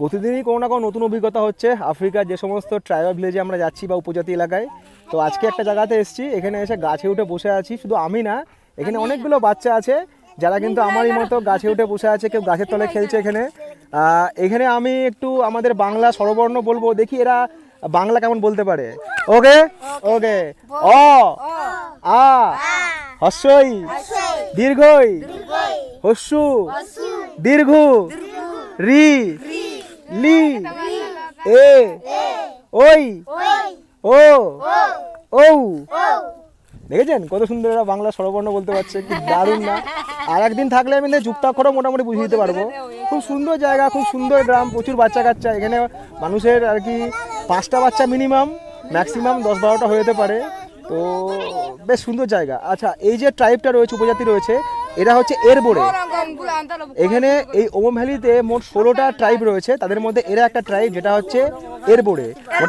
প্রতিদিনই কোনো না কোনো নতুন অভিজ্ঞতা হচ্ছে। আফ্রিকার যে সমস্ত ট্রাইবাল ভিলেজে আমরা যাচ্ছি বা উপজাতি এলাকায়। তো আজকে একটা জায়গাতে এসেছি এখানে এসে গাছে উঠে বসে আছি। শুধু আমি না এখানে অনেকগুলো বাচ্চা আছে যারা কিন্তু আমারই মতো গাছে উঠে বসে আছে কেউ গাছের তলে খেলছে এখানে। এখানে আমি একটু আমাদের বাংলা স্বরবর্ণ বলব দেখি এরা বাংলা কেমন বলতে পারে। ওকে? ওকে। অ আ হস্যই। দীর্ঘই। হস্যু। দীর্ঘ। রি। লি। এ। ওই। ও। ও দেখেছেন? কত সুন্দর এরা বাংলা স্বরবর্ণ বলতে পারছে, কি দারুণ না? আর একদিন থাকলে আমি যুক্তাক্ষরও মোটামুটি বুঝিয়ে দিতে পারব। খুব সুন্দর জায়গা, খুব সুন্দর গ্রাম, প্রচুর বাচ্চা কাচ্চা। এখানে মানুষের আর কি পাঁচটা বাচ্চা মিনিমাম ম্যাক্সিমাম দশ বারোটা হয়ে যেতে পারে। তো বেশ সুন্দর জায়গা। আচ্ছা এই যে ট্রাইবটা রয়েছে, উপজাতি রয়েছে এরা হচ্ছে এর বোড়ে। এখানে এই ওম ভ্যালিতে মোট ষোলোটা ট্রাইব রয়েছে। তাদের মধ্যে এরা একটা ট্রাইব যেটা হচ্ছে এর ওটা